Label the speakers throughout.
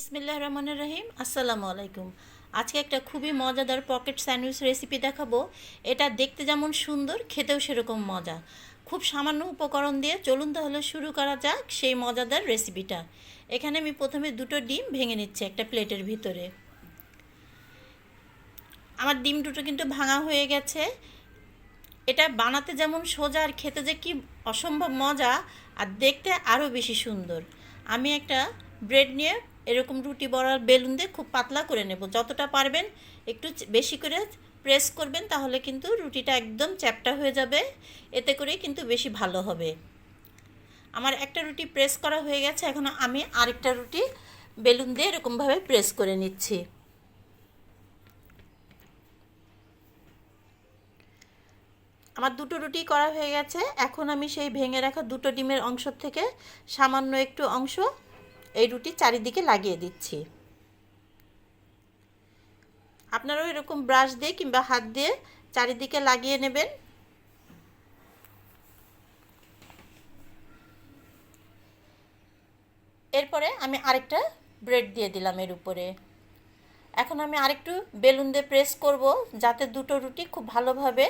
Speaker 1: বিসমিল্লাহ রহমান রহিম, আসসালামু আলাইকুম। আজকে একটা খুবই মজাদার পকেট স্যান্ডউইচ রেসিপি দেখাবো। এটা দেখতে যেমন সুন্দর, খেতেও সেরকম মজা। খুব সামান্য উপকরণ দিয়ে চলুন তাহলে শুরু করা যাক সেই মজাদার রেসিপিটা। এখানে আমি প্রথমে দুটো ডিম ভেঙে নিচ্ছি একটা প্লেটের ভিতরে। আমার ডিম দুটো কিন্তু ভাঙা হয়ে গেছে। এটা বানাতে যেমন সোজা আর খেতে যে কি অসম্ভব মজা, আর দেখতে আরও বেশি সুন্দর। আমি একটা ব্রেড নিয়ে এরকম রুটি বড়ার বেলুন দিয়ে খুব পাতলা করে নেব। যতটা পারবেন একটু বেশি করে প্রেস করবেন, তাহলে কিন্তু রুটিটা একদম চ্যাপটা হয়ে যাবে। এতে করে কিন্তু বেশি ভালো হবে। আমার একটা রুটি প্রেস করা হয়ে গেছে, এখন আমি আরেকটা রুটি বেলুন দিয়ে এরকমভাবে প্রেস করে নিচ্ছি। আমার দুটো রুটি করা হয়ে গেছে, এখন আমি সেই ভেঙে রাখা দুটো ডিমের অংশ থেকে সামান্য একটু অংশ এই রুটি চারিদিকে লাগিয়ে দিচ্ছি। আপনারাও এরকম ব্রাশ দিয়ে কিংবা হাত দিয়ে চারিদিকে লাগিয়ে নেবেন। এরপরে আমি আরেকটা ব্রেড দিয়ে দিলাম এর উপরে। এখন আমি আরেকটু বেলুন দিয়ে প্রেস করব যাতে দুটো রুটি খুব ভালোভাবে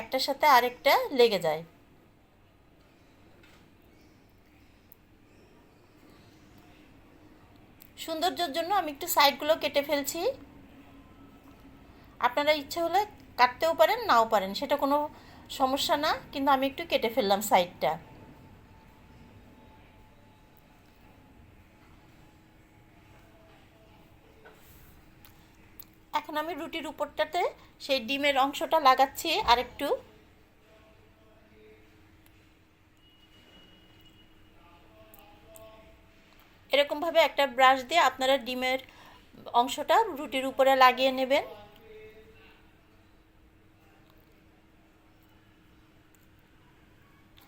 Speaker 1: একটার সাথে আরেকটা লেগে যায়। সৌন্দর্যের জন্য আমি একটু সাইডগুলো কেটে ফেলছি। আপনারা ইচ্ছে হলে কাটতেও পারেন, নাও পারেন, সেটা কোনো সমস্যা না, কিন্তু আমি একটু কেটে ফেললাম সাইডটা। এখন আমি রুটির উপরটাতে সেই ডিমের অংশটা লাগাচ্ছি আর এরকমভাবে একটা ব্রাশ দিয়ে আপনারা ডিমের অংশটা রুটির উপরে লাগিয়ে নেবেন।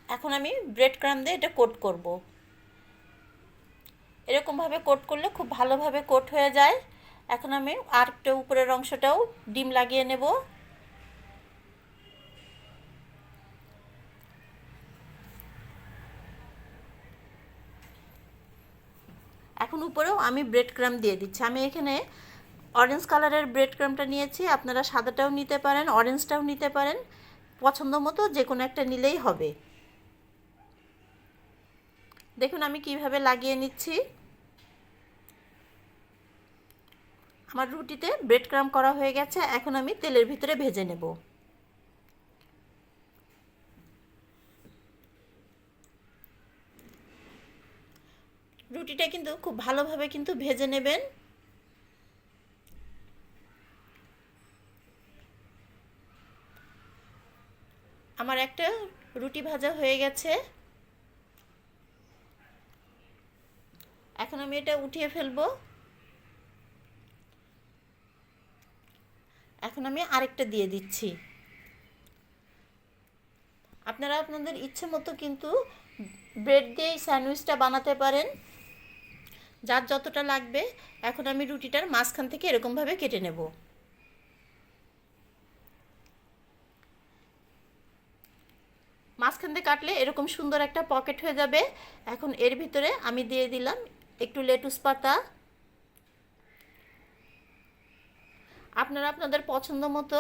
Speaker 1: এখন আমি ব্রেড ক্রাম দিয়ে এটা কোট করব। এরকমভাবে কোট করলে খুব ভালোভাবে কোট হয়ে যায়। এখন আমি আরেকটা উপরের অংশটাও ডিম লাগিয়ে নেব। এখন উপরেও আমি ব্রেড ক্রাম দিয়ে দিচ্ছি। আমি এখানে অরেঞ্জ কালারের ব্রেড ক্রামটা নিয়েছি। আপনারা সাদাটাও নিতে পারেন অরেঞ্জটাও নিতে পারেন। পছন্দ মতো যে কোনো একটা নিলেই হবে। দেখুন আমি কীভাবে লাগিয়ে নিচ্ছি। আমার রুটিতে ব্রেড ক্রাম করা হয়ে গেছে। এখন আমি তেলের ভিতরে ভেজে নেব। রুটিটা কিন্তু খুব ভালোভাবে কিন্তু ভেজে নেবেন। আমার একটা রুটি ভাজা হয়ে গেছে। এখন আমি এটা উঠিয়ে ফেলব। এখন আমি আরেকটা দিয়ে দিচ্ছি। আপনারা আপনাদের ইচ্ছে মতো কিন্তু ব্রেড দিয়ে স্যান্ডউইচটা বানাতে পারেন। যার যতটা লাগবে, এখন আমি রুটিটার মাঝখান থেকে এরকমভাবে কেটে নেব। মাঝখান দিয়ে কাটলে এরকম সুন্দর একটা পকেট হয়ে যাবে। এখন এর ভিতরে আমি দিয়ে দিলাম একটু লেটুস পাতা। আপনারা আপনাদের পছন্দ মতো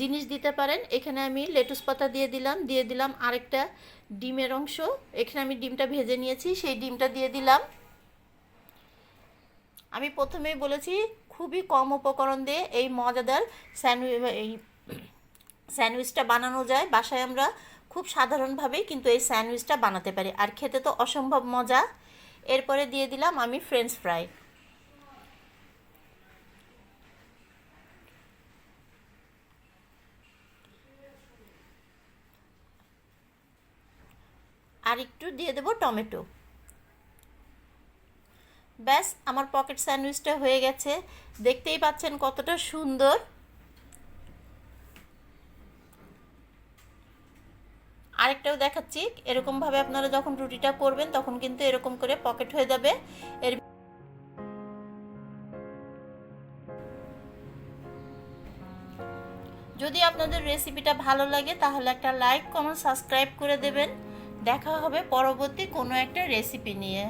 Speaker 1: জিনিস দিতে পারেন। এখানে আমি লেটুস পাতা দিয়ে দিলাম দিয়ে দিলাম আরেকটা ডিমের অংশ। এখানে আমি ডিমটা ভেজে নিয়েছি, সেই ডিমটা দিয়ে দিলাম। আমি প্রথমেই বলেছি, খুবই কম উপকরণ দিয়ে এই মজাদার স্যান্ডউই এই স্যান্ডউইচটা বানানো যায়। বাসায় আমরা খুব সাধারণভাবেই কিন্তু এই স্যান্ডউইচটা বানাতে পারি। আর খেতে তো অসম্ভব মজা। এরপরে দিয়ে দিলাম আমি ফ্রেঞ্চ ফ্রাই। আর একটু দিয়ে দেবো টমেটো। ব্যাস, আমার পকেট স্যান্ডউইচটা হয়ে গেছে। দেখতেই পাচ্ছেন কতটা সুন্দর। আরেকটাও দেখাচ্ছি, এরকমভাবে আপনারা যখন রুটিটা করবেন তখন কিন্তু এরকম করে পকেট হয়ে যাবে। এর যদি আপনাদের রেসিপিটা ভালো লাগে, তাহলে একটা লাইক, কমেন্ট, সাবস্ক্রাইব করে দেবেন। দেখা হবে পরবর্তী কোনো একটা রেসিপি নিয়ে।